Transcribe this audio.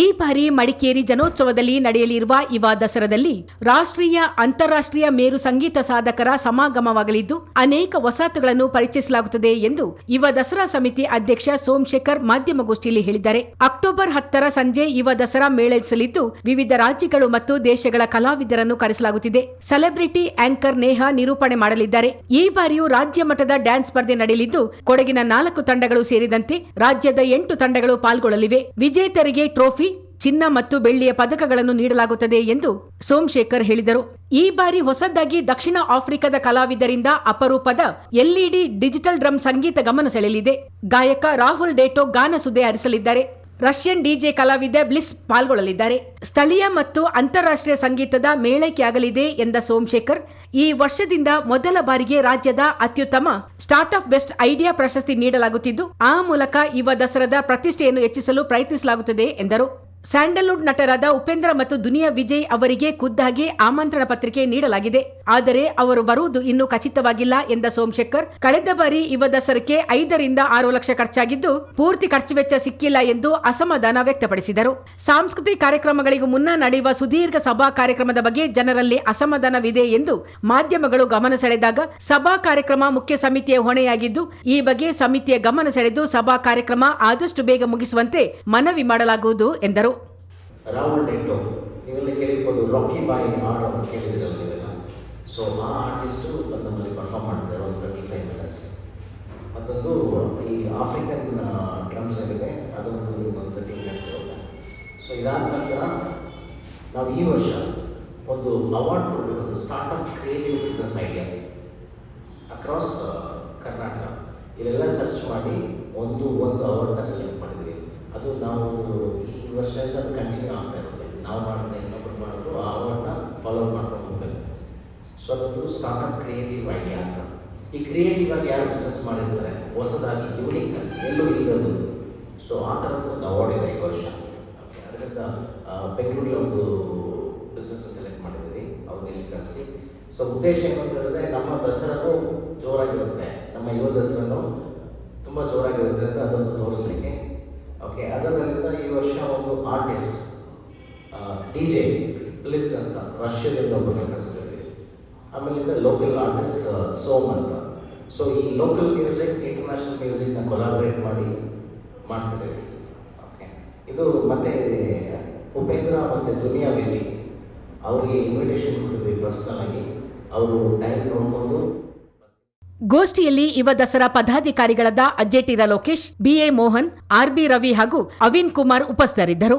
ಈ ಬಾರಿ ಮಡಿಕೇರಿ ಜನೋತ್ಸವದಲ್ಲಿ ನಡೆಯಲಿರುವ ಯುವ ದಸರಾದಲ್ಲಿ ರಾಷ್ಟ್ರೀಯ, ಅಂತಾರಾಷ್ಟ್ರೀಯ ಮೇರು ಸಂಗೀತ ಸಾಧಕರ ಸಮಾಗಮವಾಗಲಿದ್ದು, ಅನೇಕ ವಸಾಹತುಗಳನ್ನು ಪರಿಚಯಿಸಲಾಗುತ್ತದೆ ಎಂದು ಯುವ ದಸರಾ ಸಮಿತಿ ಅಧ್ಯಕ್ಷ ಸೋಮಶೇಖರ್ ಮಾಧ್ಯಮಗೋಷ್ಠಿಯಲ್ಲಿ ಹೇಳಿದ್ದಾರೆ. ಅಕ್ಟೋಬರ್ ಹತ್ತರ ಸಂಜೆ ಯುವ ದಸರಾ ಮೇಳೈಸಲಿದ್ದು, ವಿವಿಧ ರಾಜ್ಯಗಳು ಮತ್ತು ದೇಶಗಳ ಕಲಾವಿದರನ್ನು ಕರೆಸಲಾಗುತ್ತಿದೆ. ಸೆಲೆಬ್ರಿಟಿ ಆಂಕರ್ ನೇಹ ನಿರೂಪಣೆ ಮಾಡಲಿದ್ದಾರೆ. ಈ ಬಾರಿಯೂ ರಾಜ್ಯ ಮಟ್ಟದ ಡ್ಯಾನ್ಸ್ ಸ್ಪರ್ಧೆ ನಡೆಯಲಿದ್ದು, ಕೊಡಗಿನ ನಾಲ್ಕು ತಂಡಗಳು ಸೇರಿದಂತೆ ರಾಜ್ಯದ ಎಂಟು ತಂಡಗಳು ಪಾಲ್ಗೊಳ್ಳಲಿವೆ. ವಿಜೇತರಿಗೆ ಟ್ರೋಫಿ ಚಿನ್ನ ಮತ್ತು ಬೆಳ್ಳಿಯ ಪದಕಗಳನ್ನು ನೀಡಲಾಗುತ್ತದೆ ಎಂದು ಸೋಮಶೇಖರ್ ಹೇಳಿದರು. ಈ ಬಾರಿ ಹೊಸದಾಗಿ ದಕ್ಷಿಣ ಆಫ್ರಿಕಾದ ಕಲಾವಿದರಿಂದ ಅಪರೂಪದ ಎಲ್ಇಡಿ ಡಿಜಿಟಲ್ ಡ್ರಮ್ ಸಂಗೀತ ಗಮನ ಸೆಳೆಯಲಿದೆ. ಗಾಯಕ ರಾಹುಲ್ ಡೇಟೋ ಗಾನ ಸುದ್ದಿ ಹರಿಸಲಿದ್ದಾರೆ ರಷ್ಯನ್ ಡಿಜೆ ಕಲಾವಿದ ಬ್ಲಿಸ್ ಪಾಲ್ಗೊಳ್ಳಲಿದ್ದಾರೆ. ಸ್ಥಳೀಯ ಮತ್ತು ಅಂತಾರಾಷ್ಟ್ರೀಯ ಸಂಗೀತದ ಮೇಳೈಕೆಯಾಗಲಿದೆ ಎಂದ ಸೋಮಶೇಖರ್, ಈ ವರ್ಷದಿಂದ ಮೊದಲ ಬಾರಿಗೆ ರಾಜ್ಯದ ಅತ್ಯುತ್ತಮ ಸ್ಟಾರ್ಟ್ ಅಪ್ ಬೆಸ್ಟ್ ಐಡಿಯಾ ಪ್ರಶಸ್ತಿ ನೀಡಲಾಗುತ್ತಿದ್ದು, ಆ ಮೂಲಕ ಯುವ ದಸರಾದ ಪ್ರತಿಷ್ಠೆಯನ್ನು ಹೆಚ್ಚಿಸಲು ಪ್ರಯತ್ನಿಸಲಾಗುತ್ತದೆ ಎಂದರು. ಸ್ಯಾಂಡಲ್ವುಡ್ ನಟರಾದ ಉಪೇಂದ್ರ ಮತ್ತು ದುನಿಯಾ ವಿಜಯ್ ಅವರಿಗೆ ಖುದ್ದಾಗಿ ಆಮಂತ್ರಣ ಪತ್ರಿಕೆ ನೀಡಲಾಗಿದೆ. ಆದರೆ ಅವರು ಬರುವುದು ಇನ್ನೂ ಖಚಿತವಾಗಿಲ್ಲ ಎಂದ ಸೋಮಶೇಖರ್, ಕಳೆದ ಬಾರಿ ಇವ ದಸರಕ್ಕೆ ಐದರಿಂದ ಆರು ಲಕ್ಷ ಖರ್ಚಾಗಿದ್ದು ಪೂರ್ತಿ ಖರ್ಚು ವೆಚ್ಚ ಸಿಕ್ಕಿಲ್ಲ ಎಂದು ಅಸಮಾಧಾನ ವ್ಯಕ್ತಪಡಿಸಿದರು. ಸಾಂಸ್ಕೃತಿಕ ಕಾರ್ಯಕ್ರಮಗಳಿಗೂ ಮುನ್ನ ನಡೆಯುವ ಸುದೀರ್ಘ ಸಭಾ ಕಾರ್ಯಕ್ರಮದ ಬಗ್ಗೆ ಜನರಲ್ಲಿ ಅಸಮಾಧಾನವಿದೆ ಎಂದು ಮಾಧ್ಯಮಗಳು ಗಮನ ಸೆಳೆದಾಗ ಸಭಾ ಕಾರ್ಯಕ್ರಮ ಮುಖ್ಯ ಸಮಿತಿಯ ಹೊಣೆಯಾಗಿದ್ದು, ಈ ಬಗ್ಗೆ ಸಮಿತಿಯ ಗಮನ ಸೆಳೆದು ಸಭಾ ಕಾರ್ಯಕ್ರಮ ಆದಷ್ಟು ಬೇಗ ಮುಗಿಸುವಂತೆ ಮನವಿ ಮಾಡಲಾಗುವುದು ಎಂದರು. ರಾಹುಲ್ ಡೆಂಟೋ ನೀವೆಲ್ಲ ಕೇಳಿರ್ಬೋದು ರಾಕಿ ಬಾಯಿ ಹಾಡು ಕೇಳಿದಿರಲ್ಲ ನೀವೆಲ್ಲ. ಸೊ ಆ ಆರ್ಟಿಸ್ಟು ನಮ್ಮಲ್ಲಿ ಪರ್ಫಾರ್ಮ್ ಮಾಡಿದ್ದಾರೆ ಒಂದು ತರ್ಟಿ ಫೈವ್ ಮಿನಿಟ್ಸ್ ಮತ್ತೊಂದು ಈ ಆಫ್ರಿಕನ್ ಡ್ರಮ್ಸ್ ಏನಿದೆ ಅದೊಂದು ಒಂದು ತರ್ಟಿ ಮಿನಿಟ್ಸ್ ಇರುತ್ತೆ. ಸೊ ಇದಾದ ನಂತರ ನಾವು ಈ ವರ್ಷ ಒಂದು ಅವಾರ್ಡ್ ಕೊಡಬೇಕು ಒಂದು startup creative business idea across Karnataka ಇಲ್ಲೆಲ್ಲ ಸರ್ಚ್ ಮಾಡಿ ಒಂದು ಒಂದು ಅವಾರ್ಡ್ನ ಸೆಲೆಕ್ಟ್ ಮಾಡಿದ್ವಿ ಅದು ನಾವು ಈ ವರ್ಷದಿಂದ ಅದು ಕಂಟಿನ್ಯೂ ಆಗ್ತಾ ಇರುತ್ತೆ ನಾವು ಮಾಡಿದ್ರೆ ಇನ್ನೊಬ್ರು ಮಾಡೋದು ಆ ಅವಾರ್ಡ್ನ ಫಾಲೋ ಮಾಡ್ಕೊಂಡು ಹೋಗ್ಬೇಕು ಸೊ ಅದೊಂದು ಸ್ಟಾರ್ಟಪ್ ಕ್ರಿಯೇಟಿವ್ ಐಡಿಯಾ ಅಂತ. ಈ ಕ್ರಿಯೇಟಿವ್ ಆಗಿ ಯಾರು ಬಿಸ್ನೆಸ್ ಮಾಡಿರ್ತಾರೆ? ಹೊಸದಾಗಿ ಯೂನಿಕ್ ಆಗಿ, ಎಲ್ಲೂ ಇಲ್ಲದ್ದು ಸೊ ಆ ಥರದ್ದು ಒಂದು ಅವಾರ್ಡ್ ಇದೆ ಈ ವರ್ಷ. ಅದರಿಂದ ಬೆಂಗಳೂರಲ್ಲಿ ಒಂದು ಬಿಸ್ನೆಸ್ ಸೆಲೆಕ್ಟ್ ಮಾಡಿದ್ದೀವಿ. ಅವ್ರನ್ನ ಇಲ್ಲಿ ಕರೆಸಿ. ಸೊ ಉದ್ದೇಶ ಏನು ಅಂತ ಹೇಳಿದ್ರೆ, ನಮ್ಮ ದಸರಾನು ಜೋರಾಗಿರುತ್ತೆ. ನಮ್ಮ ಯುವ ದಸರಾನು ತುಂಬ ಜೋರಾಗಿರುತ್ತೆ ಅಂತ ಅದನ್ನು ತೋರಿಸ್ಲಿಕ್ಕೆ. ಓಕೆ ಅದರಿಂದ ಈ ವರ್ಷ ಒಂದು ಆರ್ಟಿಸ್ಟ್ ಡಿ ಜೆ ಪ್ಲೀಸ್ ಅಂತ, ರಷ್ಯಾದಿಂದ ಒಬ್ಬರನ್ನ ಕರೆಸ್ತೀವಿ ಆಮೇಲಿಂದ ಲೋಕಲ್ ಆರ್ಟಿಸ್ಟ್ ಸೋಮ್ ಅಂತ. ಸೊ ಈ ಲೋಕಲ್ ಮ್ಯೂಸಿಕ್ ಇಂಟರ್ನ್ಯಾಷನಲ್ ಮ್ಯೂಸಿಕ್ನ ಕೊಲಾಬ್ರೇಟ್ ಮಾಡಿ ಮಾಡ್ತಿದ್ದೀವಿ. ಓಕೆ ಇದು ಮತ್ತೆ ಉಪೇಂದ್ರ ಮತ್ತು ದುನಿಯಾ ವಿಜಿ ಅವರಿಗೆ ಇನ್ವಿಟೇಷನ್ ಕೊಟ್ಟಿದ್ವಿ ಪರ್ಸ್ನಲ್ ಅವರು ಟೈಮ್ ನೋಡಿಕೊಂಡು ಗೋಷ್ಠಿಯಲ್ಲಿ ಯುವ Dasara ಪದಾಧಿಕಾರಿಗಳಾದ Ajjetira Lokesh B A Mohan R B Ravi ಹಾಗೂ ಅವಿನ್ ಕುಮಾರ್ ಉಪಸ್ಥಿತರಿದ್ದರು.